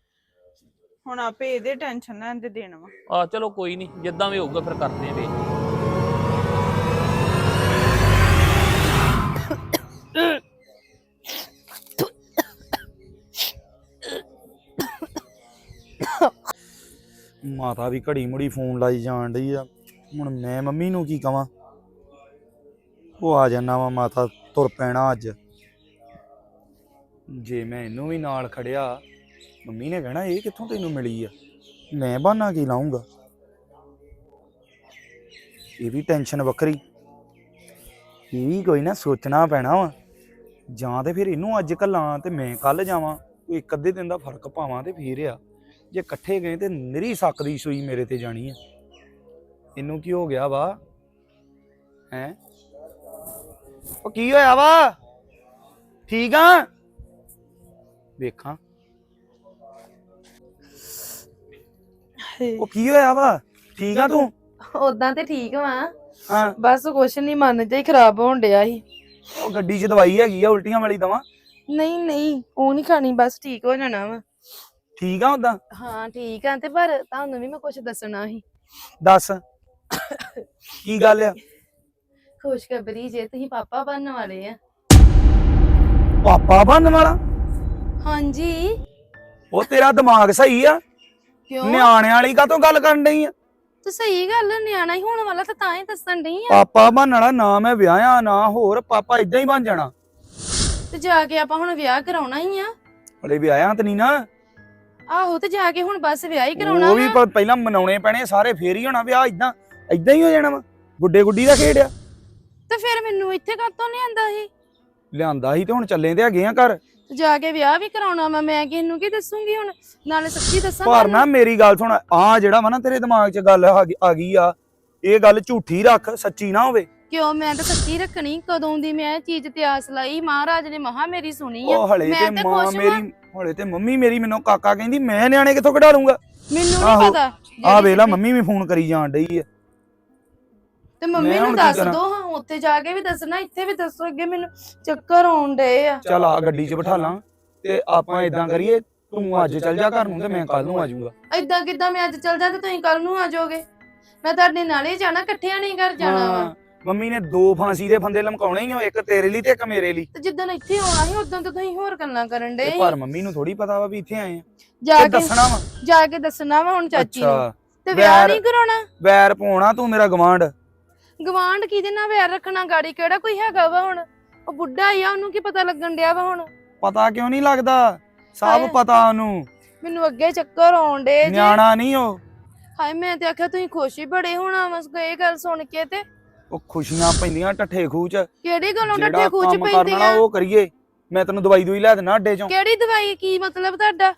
ਹੁਣ ਆਪੇ ਇਹਦੇ ਟੈਨਸ਼ਨ ਲੈਣ ਤੇ ਦੇਣ ਵਾ। ਆ ਚਲੋ ਕੋਈ ਨਹੀਂ ਜਿੱਦਾਂ ਵੀ ਹੋਊਗਾ ਫਿਰ ਕਰਦੇ ਆਂ ਵੇ ਮਾਤਾ ਵੀ ਘੜੀ ਮੁੜੀ ਫੋਨ ਲਾਈ ਜਾਣ ਡਈ ਆ। ਹੁਣ ਮੈਂ ਮੰਮੀ ਨੂੰ ਕੀ ਕਵਾਂ? ਉਹ ਆ ਜਾਣਾ ਵਾ ਮਾਤਾ ਤੁਰ ਪੈਣਾ ਅੱਜ। ਜੇ ਮੈਂ ਇਹਨੂੰ ਵੀ ਨਾਲ ਖੜਿਆ, ਮੰਮੀ ਨੇ ਕਹਿਣਾ, ਇਹ ਕਿੱਥੋਂ ਤੈਨੂੰ ਮਿਲੀ ਆ? ਮੈਂ ਬਹਾਨਾ ਕੀ ਲਾਉਂਗਾ ਇਹ ਵੀ ਟੈਨਸ਼ਨ ਵੱਖਰੀ। ਇਹ ਵੀ ਕੋਈ ਨਾ ਸੋਚਣਾ ਪੈਣਾ ਵਾ। ਜਾਂ ਤੇ ਫਿਰ ਇਹਨੂੰ ਅੱਜ ਕੱਲਾਂ ਤੇ ਮੈਂ ਕੱਲ ਜਾਵਾਂ। ਕੋਈ ਇੱਕ ਅੱਧੇ ਦਿਨ ਦਾ ਫ਼ਰਕ ਪਾਵਾਂ ਤੇ ਫੇਰ ਆ। ਜੇ ਇਕੱਠੇ ਗਏ ਤੇ ਨਿਰੀ ਸੱਕ ਦੀ ਸੂਈ ਮੇਰੇ ਤੇ ਜਾਣੀ ਹੈ ਇਹਨੂੰ ਕੀ ਹੋ ਗਿਆ ਵਾ? ਹੈ? ਉਹ ਕੀ ਹੋਇਆ ਵਾ? ਠੀਕ ਆ? ਵੇਖਾਂ। ਉਹ ਕੀ ਹੋਇਆ ਵਾ? ਠੀਕ ਆ ਤੂੰ? ਉਦਾਂ ਤੇ ਠੀਕ ਵਾਂ। ਹਾਂ। ਬਸ ਕੁਛ ਨਹੀਂ ਮਨ ਜਿਹਾ ਹੀ ਖਰਾਬ ਹੋਣ ਡਿਆ ਸੀ। ਉਹ ਗੱਡੀ 'ਚ ਦਵਾਈ ਹੈਗੀ ਆ ਉਲਟੀਆਂ ਵਾਲੀ ਦਵਾ। ਨਹੀਂ ਨਹੀਂ ਉਹ ਨਹੀਂ ਖਾਣੀ ਬਸ ਠੀਕ ਹੋ ਜਾਣਾ ਵਾ। ਠੀਕ ਆ ਉਦਾਂ ਹਾਂ ਠੀਕ ਆ ਤੇ ਪਰ ਤੁਹਾਨੂੰ ਵੀ ਮੈਂ ਕੁਛ ਦੱਸਣਾ ਸੀ। ਦੱਸ। ਕੀ ਗੱਲ ਆ? ਖੁਸ਼ਖਬਰੀ ਜੇ ਤੁਸੀਂ ਪਾਪਾ ਬਣਨ ਵਾਲੇ ਆ। ਪਾਪਾ ਬਣਨ ਵਾਲਾ? ਹਾਂਜੀ। ਉਹ ਤੇਰਾ ਦਿਮਾਗ ਸਹੀ ਆ? ਕਿਉਂ? ਨਿਆਣਿਆਂ ਵਾਲੀ ਕਾਤੋਂ ਗੱਲ ਕਰਨ ਡਈ ਆ? ਤੇ ਸਹੀ ਗੱਲ ਆ, ਨਿਆਣਾ ਹੀ ਹੋਣ ਵਾਲਾ ਤਾਂ ਤਾਂ ਹੀ ਦੱਸਣ ਡਈ ਆ। ਪਾਪਾ ਬਣਨ ਵਾਲਾ ਨਾ ਮੈਂ ਵਿਆਹਿਆ ਨਾ ਹੋਰ ਪਾਪਾ ਇਦਾਂ ਹੀ ਬਣ ਜਾਣਾ। ਤੇ ਜਾ ਕੇ ਆਪਾਂ ਹੁਣ ਵਿਆਹ ਕਰਾਉਣਾ ਹੀ ਆ। ਹਲੇ ਵਿਆਹਿਆ ਤਾਂ ਨਹੀਂ ਨਾ। ਆਹੋ ਤੇ ਜਾ ਕੇ ਹੁਣ ਬਸ ਵਿਆਹ ਹੀ ਕਰਾਉਣਾ ਉਹ ਵੀ ਵਾ। ਪ- ਪਹਿਲਾਂ ਮਨਾਉਣੇ ਪੈਣੇ ਸਾਰੇ ਫੇਰ ਹੀ ਹੋਣਾ ਵਿਆਹ ਇਦਾਂ ਇਦਾਂ ਹੀ ਹੋ ਜਾਣਾ ਵਾ। ਗੁੱਡੇ ਗੁੱਡੀ ਦਾ ਖੇਡ ਆ। ਤੇ ਫਿਰ ਮੈਨੂੰ ਇੱਥੇ ਕਾਤੋਂ ਲਿਆਂਦਾ ਸੀ? ਲਿਆਂਦਾ ਸੀ ਤੇ ਹੁਣ ਚੱਲੇ ਤੇ ਹੈਗੇ ਆ ਘਰ। ਤੇ ਜਾ ਕੇ ਵਿਆਹ ਵੀ ਕਰਾਉਣਾ ਵਾ ਮੈਂ ਕਿਸ ਨੂੰ ਕੀ ਦੱਸੂਗੀ ਹੁਣ? ਨਾਲੇ ਸੱਚੀ ਦੱਸਾਂ ਪਰ ਤੁਹਾਨੂੰ। ਨਾ ਮੇਰੀ ਗੱਲ ਸੁਣ ਆ ਜਿਹੜਾ ਵਾ ਨਾ ਤੇਰੇ ਦਿਮਾਗ 'ਚ ਗੱਲ ਆ ਗਈ- ਆ ਗਈ ਆ ਇਹ ਗੱਲ ਝੂਠੀ ਰੱਖ ਸੱਚੀ ਨਾ ਹੋਵੇ। ਕਿਉਂ? ਮੈਂ ਤਾਂ ਸੱਚੀ ਰੱਖਣੀ ਕਦੋਂ ਦੀ ਮੈਂ ਇਹ ਚੀਜ਼ ਤੇ ਆਸ ਲਾਈ ਮਹਾਰਾਜ ਨੇ ਮਹਾ ਮੇਰੀ ਸੁਣੀ ਆ। ਉਹ ਹਲੇ ਮੈਂ ਤੇ ਤੇ ਮਾਂ ਖੁਸ਼ ਵਾਂ। ਮੇਰੀ ਹੌਲੇ ਤੇ ਮੰਮੀ ਮੇਰੀ ਮੈਨੂੰ ਕਾਕਾ ਕਹਿੰਦੀ ਮੈਂ ਨਿਆਣੇ ਕਿੱਥੋਂ ਕਢਾ ਲੂੰਗਾ? ਮੈਨੂੰ ਆਹੋ। ਨਹੀਂ ਪਤਾ ਆ ਜਿਹੜੀ ਵੇਲਾ ਮੰਮੀ ਵੀ ਫੋਨ ਕਰੀ ਜਾਣ ਡਈ ਆ। ਤੇ ਮੰਮੀ ਮੈਂ ਨੂੰ ਕੀ ਦੱਸ ਕਰਾਂ? ਦੋ ਹਾਂ ਉੱਥੇ ਜਾ ਕੇ ਵੀ ਦੱਸਣਾ ਇੱਥੇ ਵੀ ਦੱਸੋ ਅੱਗੇ ਮੈਨੂੰ ਚੱਕਰ ਆਉਣ ਡਏ ਆ। ਚੱਲ ਆ ਗੱਡੀ 'ਚ ਬਿਠਾ ਲਾਂ ਤੇ ਆਪਾਂ ਇਦਾਂ ਕਰੀਏ ਤੂੰ ਅੱਜ ਚੱਲ ਜਾ ਘਰ ਨੂੰ ਤੇ ਮੈਂ ਕੱਲ ਨੂੰ ਆ ਜਾਊਂਗਾ। ਏਦਾਂ ਕਿਦਾਂ ਮੈਂ ਅੱਜ ਚੱਲ ਜਾ ਤੇ ਤੁਸੀਂ ਕੱਲ ਨੂੰ ਆ ਜਾਓਗੇ? ਮੈਂ ਤੁਹਾਡੇ ਨਾਲ ਹੀ ਜਾਣਾ ਇਕੱਠਿਆਂ ਨਹੀਂ ਘਰ ਜਾਣਾ ਵਾ। ਮੰਮੀ ਨੇ ਦੋ ਫਾਂਸੀ ਦੇ ਫੰਦੇ ਲਮਕਾਉਣੇ ਹੀ ਆ ਇੱਕ ਤੇਰੇ ਲਈ ਤੇ ਇੱਕ ਮੇਰੇ ਲਈ। ਤੇ ਜਿੱਦਣ ਇੱਥੇ ਆਉਣਾ ਸੀ ਉਦੋਂ ਤਾਂ ਤੁਸੀਂ ਹੋਰ ਗੱਲਾਂ ਕਰਨ ਤੇ ਡਏ ਪਰ ਮੰਮੀ ਨੂੰ ਥੋੜੀ ਪਤਾ ਵਾ ਵੀ ਇੱਥੇ ਆਏ ਆ। ਜਾ ਤੇ ਕੇ ਦੱਸਣਾ ਵਾ। ਜਾ ਕੇ ਦੱਸਣਾ ਵਾ ਹੁਣ ਚਾਚੀ ਨੂੰ। ਤੇ ਵਿਆਹ ਵੈਰ- ਨਹੀਂ ਕਰਾਉਣਾ? ਵੈਰ ਪਾਉਣਾ ਤੂੰ ਮੇਰਾ ਗਵਾਂਢ ਗਵਾਂਢ ਕਿਹਦੇ ਨਾਲ ਵਿਆਹ ਰੱਖਣਾ? ਗਾੜੀ ਕਿਹੜਾ ਕੋਈ ਹੈਗਾ ਵਾ ਹੁਣ? ਉਹ ਬੁੱਢਾ ਹੀ ਆ ਉਹਨੂੰ ਕੀ ਪਤਾ ਲੱਗਣ ਡਿਆ ਵਾ ਹੁਣ? ਪਤਾ ਕਿਉਂ ਨਹੀਂ ਲੱਗਦਾ? ਸਭ ਹਾਏ। ਪਤਾ ਉਹਨੂੰ। ਮੈਨੂੰ ਅੱਗੇ ਚੱਕਰ ਆਉਣ ਡੇ ਜੇ। ਨਿਆਣਾ ਨਹੀਂ ਉਹ। ਹਾਏ ਮੈਂ ਤੇ ਆਖਿਆ ਤੁਸੀਂ ਖੁਸ਼ ਹੀ ਬੜੇ ਹੋਣਾ ਵਸ ਇਹ ਗੱਲ ਸੁਣ ਕੇ ਤੇ ਉਹ ਖੁਸ਼ੀਆਂ ਪੈਂਦੀਆਂ ਠੱਠੇ ਖੂਚ। ਕਿਹੜੀ ਗੱਲੋਂ ਡੱਟੇ ਖੂਚ ਪੈਂਦੀਆਂ? ਉਹ ਕਰੀਏ। ਮੈਂ ਤੈਨੂੰ ਦਵਾਈ ਦੂਈ ਲੈ ਦੇਣਾ ਅੱਡੇ ਚੋਂ। ਕਿਹੜੀ ਦਵਾਈ? ਕੀ ਮਤਲਬ ਤੁਹਾਡਾ?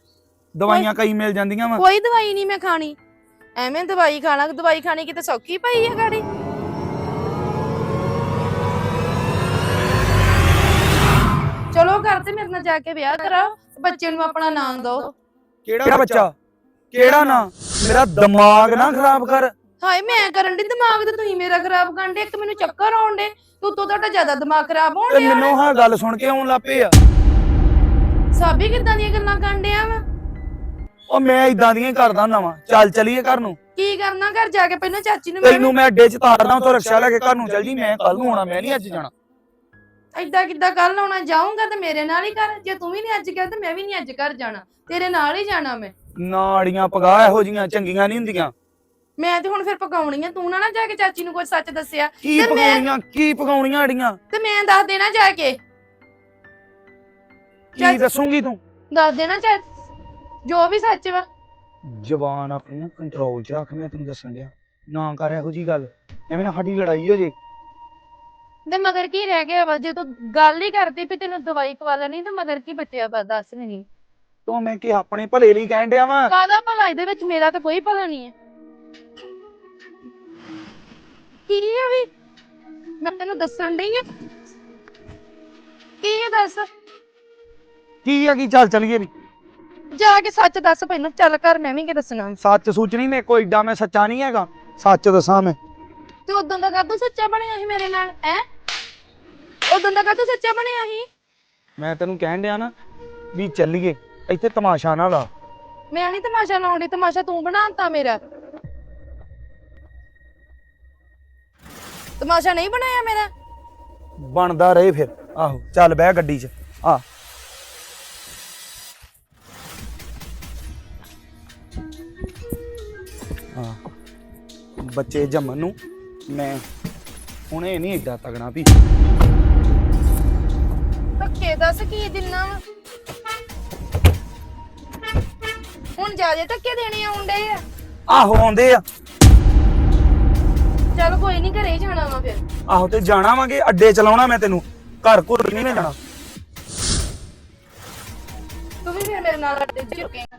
ਦਵਾਈਆਂ ਕਈ ਮਿਲ ਜਾਂਦੀਆਂ ਵਾ। ਕੋਈ ਦਵਾਈ ਨਹੀਂ ਮੈਂ ਖਾਣੀ। ਐਵੇਂ ਦਵਾਈ ਖਾਣਾ ਦਵਾਈ ਖਾਣੀ ਕਿਤੇ ਸੌਖੀ ਪਈ ਹੈ ਗਾੜੀ? ਚਲੋ ਘਰ ਤੇ ਮੇਰੇ ਨਾਲ ਜਾ ਕੇ ਵਿਆਹ ਕਰਾਓ। ਬੱਚੇ ਨੂੰ ਆਪਣਾ ਨਾਮ ਦਿਓ। ਕਿਹੜਾ ਬੱਚਾ? ਕਿਹੜਾ ਨਾ? ਮੇਰਾ ਦਿਮਾਗ ਨਾ ਖਰਾਬ ਕਰ। ਹਾਏ ਮੈਂ ਕਰਨ ਦੀ ਦਿਮਾਗ ਤੇ ਤੁਸੀਂ ਮੇਰਾ ਖਰਾਬ ਕਰਨ ਦੇ ਇੱਕ ਮੈਨੂੰ ਚੱਕਰ ਆਉਣ ਦੇ ਤੂੰ ਤੋਂ ਤੁਹਾਡਾ ਜ਼ਿਆਦਾ ਦਿਮਾਗ ਖਰਾਬ ਹੋਣ ਤੇ ਡਿਆ ਮੈਨੂੰ ਹਾਂ ਗੱਲ ਸੁਣ ਕੇ ਆਉਣ ਲੱਪੇ ਆ। ਸਾਬੀ ਕਿੱਦਾਂ ਦੀਆਂ ਗੱਲਾਂ ਕਰਨ ਡਿਆ ਵਾ? ਉਹ ਮੈਂ ਇਦਾਂ ਦੀਆਂ ਹੀ ਕਰਦਾ ਹੁੰਦਾ ਵਾਂ। ਚੱਲ ਚਲੀਏ ਘਰ ਨੂੰ। ਕੀ ਕਰਨਾ ਘਰ ਜਾ ਕੇ? ਪਹਿਲਾਂ ਚਾਚੀ ਨੂੰ ਮੈਂ ਤੈਨੂੰ ਮੈਂ ਅੱਡੇ 'ਚ ਤਾਰਦਾ ਉਥੋਂ ਰਕਸ਼ਾ ਲੈ ਕੇ ਘਰ ਨੂੰ ਚੱਲ ਜੀ। ਮੈਂ ਕੱਲ ਨੂੰ ਆਉਣਾ ਮੈਂ ਨਹੀਂ ਅੱਜ ਜਾਣਾ। ਏਦਾਂ ਕਿੱਦਾਂ ਕੱਲ ਆਉਣਾ ਜਾਊਂਗਾ ਤੇ ਮੇਰੇ ਨਾਲ ਹੀ ਕਰ ਜੇ ਤੂੰ ਵੀ ਨਹੀਂ ਅੱਜ ਗਿਆ ਤੇ ਮੈਂ ਵੀ ਨਹੀਂ ਅੱਜ ਘਰ ਜਾਣਾ। ਤੇਰੇ ਨਾਲ ਹੀ ਜਾਣਾ ਮੈਂ। ਨਾੜੀਆਂ ਪਗਾ ਇਹੋ ਜੀਆਂ ਚੰਗੀਆਂ ਨਹੀਂ ਹੁੰਦੀਆਂ। ਮੈਂ ਤੇ ਹੁਣ ਫਿਰ ਪਕਾਉਣੀਆਂ ਤੂੰ ਨਾ ਨਾ ਜਾ ਕੇ ਚਾਚੀ ਨੂੰ ਕੁਝ ਸੱਚ ਦੱਸਿਆ। ਕੀ ਤੇ ਮੈਂ- ਪਕਾਉਣੀਆਂ ਕੀ ਪਕਾਉਣੀਆਂ ਅੜੀਆਂ? ਤੇ ਮੈਂ ਦੱਸ ਦੇਣਾ ਜਾ ਕੇ। ਕੀ ਚੱਲ। ਦੱਸੂਗੀ ਤੂੰ? ਦੱਸ ਦੇਣਾ ਚਾ ਜੋ ਵੀ ਸੱਚ ਵਾ। ਜ਼ਬਾਨ ਆਪਣੀ ਨਾ ਕੰਟਰੋਲ 'ਚ ਰੱਖ ਮੈਂ ਤੈਨੂੰ ਦੱਸਣ ਡਿਆ। ਨਾ ਕਰ ਇਹੋ ਜੀ ਗੱਲ। ਐਵੇਂ ਨਾ ਸਾਡੀ ਲੜਾਈ ਹੋ ਜੇ। ਤੇ ਮਗਰ ਕੀ ਰਹਿ ਗਿਆ ਵਾ? ਜੇ ਤੂੰ ਗੱਲ ਹੀ ਕਰਦੀ ਵੀ ਤੈਨੂੰ ਦਵਾਈ ਖਵਾ ਲੈਣੀ ਤੇ ਮਗਰ ਕੀ ਬਚਿਆ ਵਾ? ਦੱਸ ਨਹੀਂ ਤੂੰ ਮੈਂ ਕਿ ਆਪਣੇ ਭਲੇ ਲਈ ਕਹਿਣ ਡਿਆ ਵਾਂ? ਕਾਹਦਾ ਭਲਾ? ਇਹਦੇ ਵਿੱਚ ਮੇਰਾ ਤਾਂ ਕੋਈ ਭਲਾ ਨਹੀਂ ਹੈ। ਕੀ ਆ ਵੀ? ਮੈਂ ਤੈਨੂੰ ਦੱਸਣ ਡਈ ਆ। ਕੀ ਆ ਦੱਸ? ਕੀ ਆ ਕੀ ਚੱਲ ਚਲੀਏ ਵੀ ਜਾ ਕੇ ਸੱਚ ਦੱਸ ਪਹਿਲਾਂ ਚੱਲ ਕਰ ਮੈਂ ਵੀ ਕੀ ਦੱਸਣਾ ਸੱਚ ਸੂਚ ਨਹੀਂ ਮੈਂ ਕੋਈ ਏਡਾ ਮੈਂ ਸੱਚਾ ਨਹੀਂ ਹੈਗਾ। ਸੱਚ ਦੱਸਾਂ ਮੈਂ। ਤੇ ਉਦੋਂ ਦਾ ਕਾਹਤੋਂ ਸੱਚਾ ਬਣਿਆ ਸੀ ਮੇਰੇ ਨਾਲ ਉਦੋਂ ਦਾ ਕਾਹਤੋਂ ਸੱਚਾ ਬਣਿਆ ਸੀ? ਮੈਂ ਤੈਨੂੰ ਕਹਿਣ ਡਿਆ ਨਾ ਵੀ ਚੱਲੀਏ ਇੱਥੇ ਤਮਾਸ਼ਾ ਨਾ ਲਾ। ਮੈਂ ਨਹੀਂ ਤਮਾਸ਼ਾ ਲਾਉਂਦੀ ਤਮਾਸ਼ਾ ਤੂੰ ਬਣਾਤਾ ਮੇਰਾ। ਤਮਾਸ਼ਾ ਨਹੀਂ ਬਣਾਇਆ ਮੇਰਾ? ਬਣਦਾ ਰਹੇ ਫਿਰ। ਆਹੋ ਚੱਲ ਬਹਿ ਗੱਡੀ 'ਚ। ਆ। ਬੱਚੇ ਜੰਮਣ ਨੂੰ ਮੈਂ ਹੁਣੇ ਨਹੀਂ ਏਡਾ ਤਗਣਾ ਵੀ। ਧੱਕੇ ਦੱਸ ਕੀ ਦਿਨਾ ਵਾ? ਹੁਣ ਜਿਆਦੇ ਧੱਕੇ ਦੇਣੇ ਆਉਂਦੇ ਆ। ਆਹੋ ਆਉਂਦੇ ਆ। ਚੱਲ ਕੋਈ ਨਹੀਂ ਘਰੇ ਹੀ ਜਾਣਾ ਵਾ ਫਿਰ। ਆਹੋ ਤੇ ਜਾਣਾ ਵਾਂਗੇ ਅੱਡੇ ਚਲਾਉਣਾ ਮੈਂ ਤੈਨੂੰ? ਘਰ ਘੁਰ ਨਹੀਂ ਮੈਂ ਜਾਣਾ। ਤੂੰ ਵੀ ਫਿਰ ਮੇਰੇ ਨਾਲ ਅੱਡੇ 'ਚ ਰੁਕੇਂਗਾ